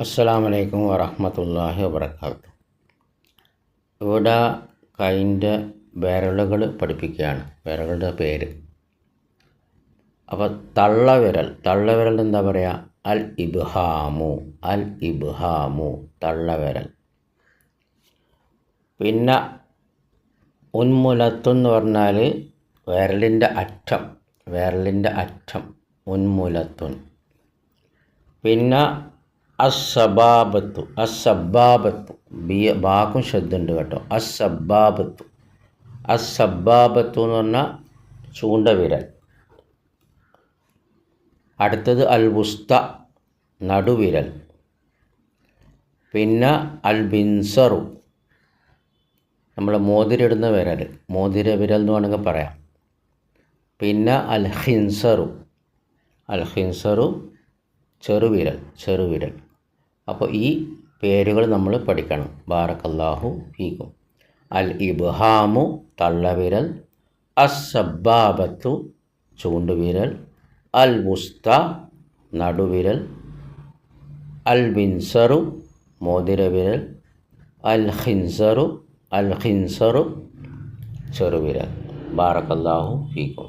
അസ്സാം വലൈക്കും വറഹമത്തല്ലാഹി വബർക്കാത്തു ഇവിടെ കൈന്റെ വിരലുകൾ പഠിപ്പിക്കുകയാണ്. വിരലുകളുടെ പേര്. അപ്പോൾ തള്ളവിരൽ. തള്ളവിരൽ എന്താ പറയുക? അൽ ഇബ്ഹാമു. അൽ ഇബ്ഹാമു. തള്ളവിരൽ. പിന്നെ ഉന്മുലത്തു എന്ന് പറഞ്ഞാൽ വിരലിന്റെ അറ്റം. വിരലിന്റെ അറ്റം. ഉന്മുലത്തുൻ. പിന്നെ അസബാബത്തു അസബാബത്തു ബി ബാക്കും ശ്രദ്ധയുണ്ട് കേട്ടോ. അസബാബത്തു അസബാബത്തു എന്ന് പറഞ്ഞാൽ ചൂണ്ടവിരൽ അടുത്തത് അൽ വുസ്ത നടുവിരൽ. പിന്നെ അൽബിൻസറു. നമ്മൾ മോതിരിടുന്ന വിരൽ മോതിര വിരൽ എന്ന് വേണമെങ്കിൽ പറയാം. പിന്നെ അൽ ഹിൻസറു അൽ ചെറുവിരൽ ചെറുവിരൽ. അപ്പോൾ ഈ പേരുകൾ നമ്മൾ പഠിക്കണം. ബാറക്കല്ലാഹു ഫീക്കും അൽ ഇബ്ഹാമു തള്ളവിരൽ അസബാബത്തു ചൂണ്ടുവിരൽ അൽ മുസ്ത നടുവിരൽ അൽ ബിൻസറു മോതിരവിരൽ അൽ ഹിൻസറു അൽ ഹിൻസറു ചെറുവിരൽ. ബാറക്കല്ലാഹു ഫീക്കും